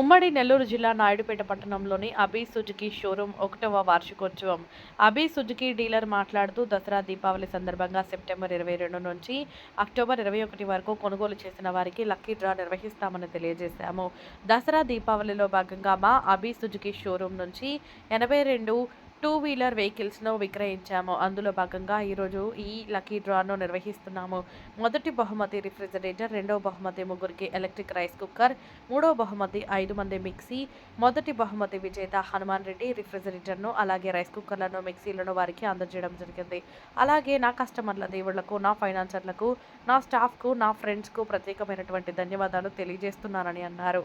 ఉమ్మడి నెల్లూరు జిల్లా నాయుడుపేట పట్టణంలోని అబీ సుజుకి షోరూం ఒకటవ వార్షికోత్సవం. అబీ సుజుకి డీలర్ మాట్లాడుతూ దసరా దీపావళి సందర్భంగా సెప్టెంబర్ ఇరవై రెండు నుంచి అక్టోబర్ ఇరవై ఒకటి వరకు కొనుగోలు చేసిన వారికి లక్కీ డ్రా నిర్వహిస్తామని తెలియజేశాము. దసరా దీపావళిలో భాగంగా మా అబీ సుజుకి షోరూం నుంచి ఎనభై రెండు టూ వీలర్ వెహికల్స్ను విక్రయించాము. అందులో భాగంగా ఈరోజు ఈ లక్కీ డ్రాను నిర్వహిస్తున్నాము. మొదటి బహుమతి రిఫ్రిజిరేటర్ రెండవ బహుమతి ముగ్గురికి ఎలక్ట్రిక్ రైస్ కుక్కర్ మూడవ బహుమతి ఐదు మంది మిక్సీ మొదటి బహుమతి విజేత హనుమాన్ రెడ్డి రిఫ్రిజిరేటర్ను అలాగే రైస్ కుక్కర్లను మిక్సీలను వారికి అందజేయడం జరిగింది. అలాగే నా కస్టమర్ల దేవుళ్ళకు నా ఫైనాన్సర్లకు నా స్టాఫ్కు నా ఫ్రెండ్స్కు ప్రత్యేకమైనటువంటి ధన్యవాదాలు తెలియజేస్తున్నానని అన్నారు.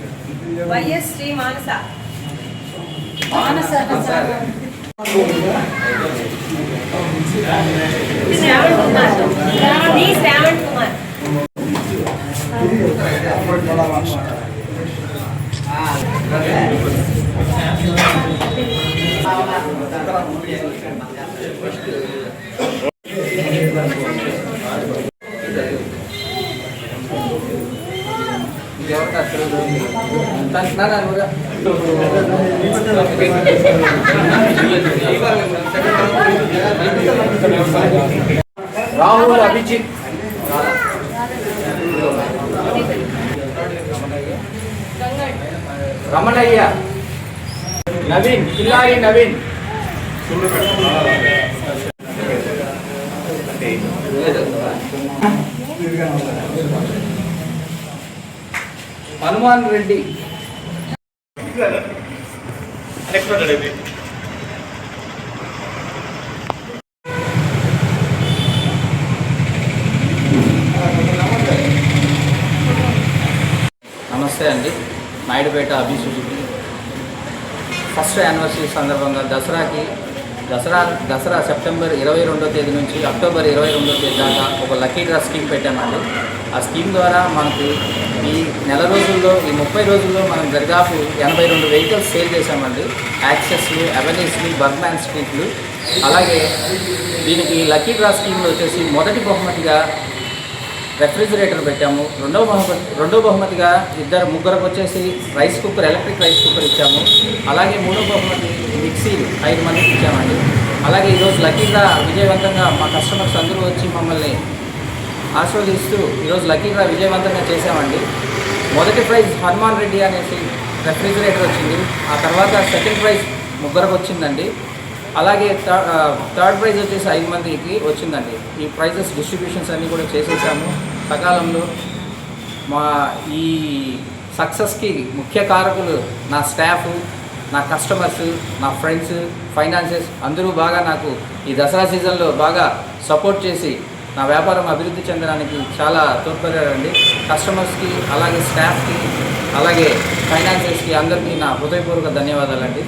వైఎస్ శ్రీ మానస. మానస శ్రావణ్ కుమార్. శ్రావణ్ కుమార్. రాహుల్ అభిజిత్. రమణయ్య. నవీన్ కిల్లారి నవీన్. హనుమాన్ రెడ్డి. నమస్తే అండి. నాయుడుపేట అభి ఫస్ట్ యానివర్సరీ సందర్భంగా దసరాకి దసరా దసరా సెప్టెంబర్ ఇరవై రెండో తేదీ నుంచి అక్టోబర్ ఇరవై రెండో తేదీ దాకా ఒక లక్కీ డ్రా స్కీమ్ పెట్టామండి. ఆ స్కీమ్ ద్వారా మనకి ఈ నెల రోజుల్లో ఈ ముప్పై రోజుల్లో మనం దరిదాపు ఎనభై రెండు వెహికల్స్ సేల్ చేశామండి. యాక్సెస్లు అవెన్యూస్లు బర్గ్మ్యాన్ స్ట్రీట్లు. అలాగే దీనికి లక్కీ డ్రా స్కీమ్లో వచ్చేసి మొదటి బహుమతిగా రెఫ్రిజిరేటర్ పెట్టాము. రెండవ బహుమతి రెండవ బహుమతిగా ఇద్దరు ముగ్గురకు వచ్చేసి rice cooker electric rice cooker ఇచ్చాము. అలాగే మూడవ బహుమతి మిక్సీలు ఐదు మందికి ఇచ్చామండి. అలాగే ఈరోజు లక్కీగా విజయవంతంగా మా కస్టమర్స్ అందరూ వచ్చి మమ్మల్ని ఆస్వాదిస్తూ ఈరోజు లక్కీగా విజయవంతంగా చేసామండి మొదటి ప్రైజ్ హనుమాన్ రెడ్డి అనేసి రెఫ్రిజిరేటర్ వచ్చింది. ఆ తర్వాత సెకండ్ ప్రైజ్ ముగ్గురకు వచ్చిందండి. అలాగే థర్డ్ థర్డ్ ప్రైజ్ వచ్చేసి ఐదు మందికి వచ్చిందండి. ఈ ప్రైజెస్ డిస్ట్రిబ్యూషన్స్ అన్నీ కూడా చేసేసాము. సకాలంలో మా ఈ సక్సెస్కి ముఖ్య కారకులు నా స్టాఫ్ నా కస్టమర్స్ నా ఫ్రెండ్స్ ఫైనాన్సెస్ అందరూ బాగా నాకు ఈ దసరా సీజన్లో బాగా సపోర్ట్ చేసి నా వ్యాపారం అభివృద్ధి చెందడానికి చాలా తోడ్పడారండి. కస్టమర్స్కి అలాగే స్టాఫ్కి అలాగే ఫైనాన్సెస్కి అందరికీ నా హృదయపూర్వక ధన్యవాదాలండి.